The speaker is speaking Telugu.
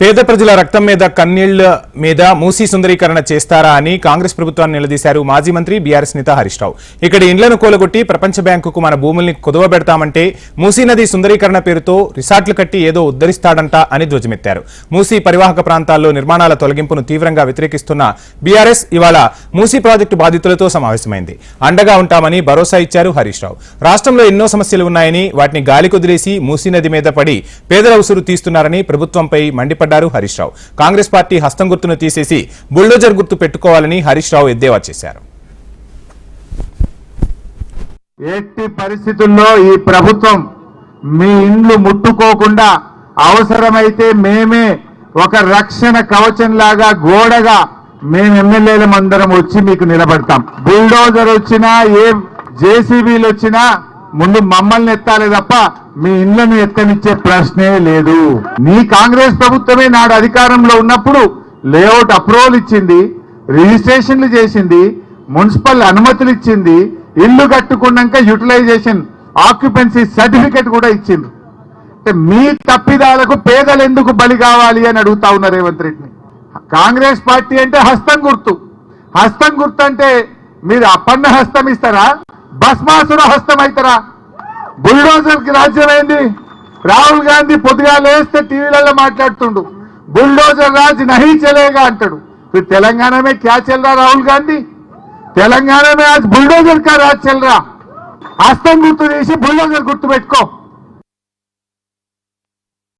పేద ప్రజల రక్తం మీద కన్నీళ్ళ మీద మూసీ సుందరీకరణ చేస్తారా అని కాంగ్రెస్ ప్రభుత్వాన్ని నిలదీశారు మాజీ మంత్రి బీఆర్ఎస్ నేత హరీష్ రావు. ఇక్కడ ఇండ్లను కూలగొట్టి ప్రపంచ బ్యాంకుకు మన భూముల్ని కుదవబెడతామంటే మూసీ నది సుందరీకరణ పేరుతో రిసార్ట్లు కట్టి ఏదో ఉద్ధరిస్తాడంట అని ధ్వజమెత్తారు. మూసీ పరివాహక ప్రాంతాల్లో నిర్మాణాల తొలగింపును తీవ్రంగా వ్యతిరేకిస్తున్న బీఆర్ఎస్ ఇవాళ మూసీ ప్రాజెక్టు బాధితులతో సమావేశమైంది. అండగా ఉంటామని భరోసా ఇచ్చారు హరీష్ రావు. రాష్ట్రంలో ఎన్నో సమస్యలు ఉన్నాయని వాటిని గాలి కుదిలేసి మూసీ నది మీద పడి పేదల ఉసురు తీస్తున్నారని ప్రభుత్వంపై మండిపడ్డారు హరీష్ రావు. కాంగ్రెస్ పార్టీ హస్తం గుర్తును తీసేసి బుల్డోజర్ గుర్తు పెట్టుకోవాలని హరీష్ రావు ఎద్దేవా చేశారు. ఎట్టి పరిస్థితుల్లో ఈ ప్రభుత్వం మీ ఇండ్లు ముట్టుకోకుండా అవసరమైతే మేమే ఒక రక్షణ కవచంలాగా గోడగా మేము ఎమ్మెల్యేలం అందరం వచ్చి మీకు నిలబడతాం. బుల్డోజర్ వచ్చినా ఏ జేసీబీలు వచ్చినా ముందు మమ్మల్ని ఎత్తాలి తప్ప మీ ఇండ్లను ఎత్తనిచ్చే ప్రశ్నే లేదు. నీ కాంగ్రెస్ ప్రభుత్వమే నాడు అధికారంలో ఉన్నప్పుడు లేఅవుట్ అప్రూవల్ ఇచ్చింది రిజిస్ట్రేషన్లు చేసింది మున్సిపల్ అనుమతులు ఇచ్చింది ఇల్లు కట్టుకున్నాక యూటిలైజేషన్ ఆక్యుపెన్సీ సర్టిఫికెట్ కూడా ఇచ్చింది అంటే మీ తప్పిదాలకు పేదలు ఎందుకు బలి కావాలి అని అడుగుతా ఉన్నారు రేవంత్ రెడ్డిని. కాంగ్రెస్ పార్టీ అంటే హస్తం గుర్తు. హస్తం గుర్తు అంటే మీరు అపన్న హస్తం ఇస్తారా? భస్మాసుర హస్తం అవుతారా బుల్డోజర్కి రాజ్యం ఏంది రాహుల్ గాంధీ పొద్దుగా లేస్తే టీవీలలో మాట్లాడుతుండు. బుల్డోజర్ రాజ్ నహీ చెలేగా అంటాడు. ఇప్పుడు తెలంగాణమే క్యా చెల్లరా రాహుల్ గాంధీ? తెలంగాణమే ఆజ్ బుల్డోజర్ కా రాజ్ చెల్లరా హస్తం గుర్తు చేసి బుల్డోజర్ గుర్తు పెట్టుకో